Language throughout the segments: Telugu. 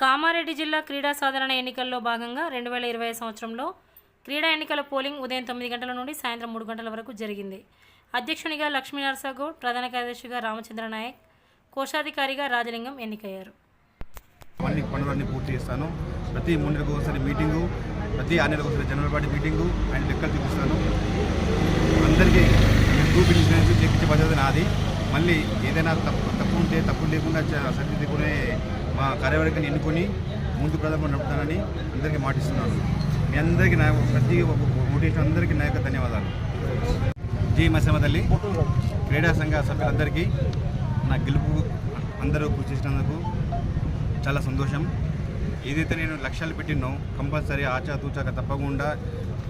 కామారెడ్డి జిల్లా క్రీడా సాధారణ ఎన్నికల్లో భాగంగా రెండు వేల ఇరవై సంవత్సరంలో క్రీడా ఎన్నికల పోలింగ్ ఉదయం తొమ్మిది గంటల నుండి సాయంత్రం మూడు గంటల వరకు జరిగింది. అధ్యక్షునిగా లక్ష్మీనరసగౌడ్ ప్రధాన కార్యదర్శిగా రామచంద్ర నాయక్ కోశాధికారిగా రాజలింగం ఎన్నికయ్యారు. అన్ని పనులన్నీ పూర్తి చేస్తాను. ప్రతి మూడు నెలలకు ఒకసారి మీటింగు ప్రతి ఆరు నెలలకు ఒకసారి జనరల్ పార్టీ మీటింగు అండ్ లెక్కలు చూపిస్తాను. అందరికీ గ్రూప్ ఇన్సూరెన్స్ చేపించే బాధ్యత నాది. మళ్ళీ ఏదైనా తప్పు తప్పు ఉంటే తప్పు లేకుండా సరిదిద్దుకునే మా కార్యవర్గాన్ని ఎన్నుకొని ముందు ప్రధాన నడుపుతానని అందరికీ మాటిస్తున్నాను. మీ అందరికీ నా ప్రతి ఓటేషన్ అందరికీ నా యొక్క ధన్యవాదాలు. జై మసమ్మ తల్లి. క్రీడా సంఘ సభ్యులందరికీ నా గెలుపు అందరూ కృషి చేసినందుకు చాలా సంతోషం. ఏదైతే నేను లక్ష్యాలు పెట్టినో కంపల్సరీ ఆచాతూచాక తప్పకుండా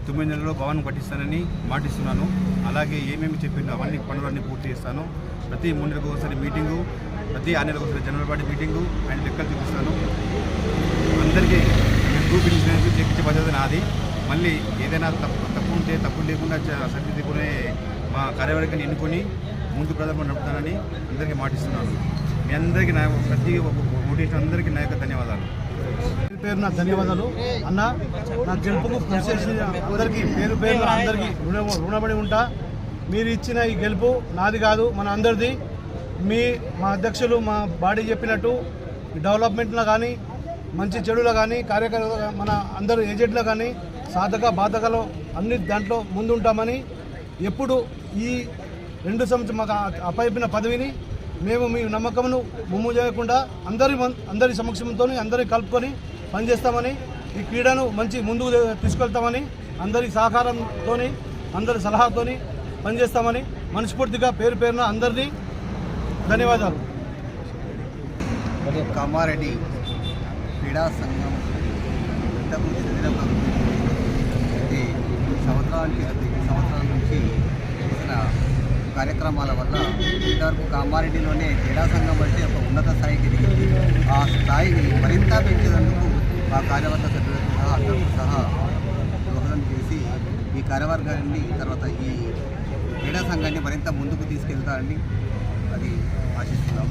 తొమ్మిది నెలల్లో భవనం పట్టిస్తానని మాటిస్తున్నాను. అలాగే ఏమేమి చెప్పినో అవన్నీ పనులన్నీ పూర్తి చేస్తాను. ప్రతి మూడు నెలలకు ఒకసారి మీటింగు ప్రతి ఆరు నెలలకు ఒకసారి జనరల్ పార్టీ మీటింగు అండ్ లెక్కలు చూపిస్తాను. అందరికీ గ్రూప్ ఇన్సూరెన్స్ చెక్కించే బాధ్యత నాది. మళ్ళీ ఏదైనా తప్పు తప్పు ఉంటే తప్పు లేకుండా సరిదిద్దుకునే మా కార్యవర్గాన్ని ఎన్నుకొని ముందు ప్రజలు నడుపుతానని అందరికీ మాటిస్తున్నాను. మీ అందరికీ నా ప్రతి ఓటేషన్ అందరికీ నా యొక్క ధన్యవాదాలు. పేరు పేరు నా ధన్యవాదాలు. అన్న నా గెలుపుకు కృషి చేసిన అందరికీ పేరు పేరు అందరికీ రుణ రుణపడి ఉంటా. మీరు ఇచ్చిన ఈ గెలుపు నాది కాదు మన అందరిది. మీ మా అధ్యక్షులు మా బాడీ చెప్పినట్టు డెవలప్మెంట్లో కానీ మంచి చెడులో కానీ కార్యకర్త మన అందరు ఏజెంట్లో కానీ సాధక బాధకలో అన్ని దాంట్లో ముందుంటామని ఎప్పుడు ఈ రెండు సంవత్సరం మాకు అప్పయిపోయిన పదవిని మేము మీ నమ్మకమును ముమ్ము చేయకుండా అందరి మం- అందరి సమక్షంతో అందరి కలుపుకొని పనిచేస్తామని ఈ క్రీడను మంచి ముందుకు తీసుకెళ్తామని అందరి సహకారంతో అందరి సలహాతోని పనిచేస్తామని మనస్ఫూర్తిగా పేరు పేరున అందరినీ ధన్యవాదాలు. కామారెడ్డి క్రీడా సంఘం ఇంతకు చెందిన ఇది సంవత్సరానికి సంవత్సరాల నుంచి చేసిన కార్యక్రమాల వల్ల ఇంతవరకు కామారెడ్డిలోనే క్రీడా సంఘం అంటే ఒక ఉన్నత స్థాయికి ఎదిగింది ఆ స్థాయిని మరింత పెంచేందుకు మా కార్యవర్గ సభ్యులతో సహా అందరితో సహా దోహదం చేసి ఈ కార్యవర్గాన్ని తర్వాత ఈ క్రీడా సంఘాన్ని మరింత ముందుకు తీసుకెళ్తారని అది ఆశిస్తున్నాం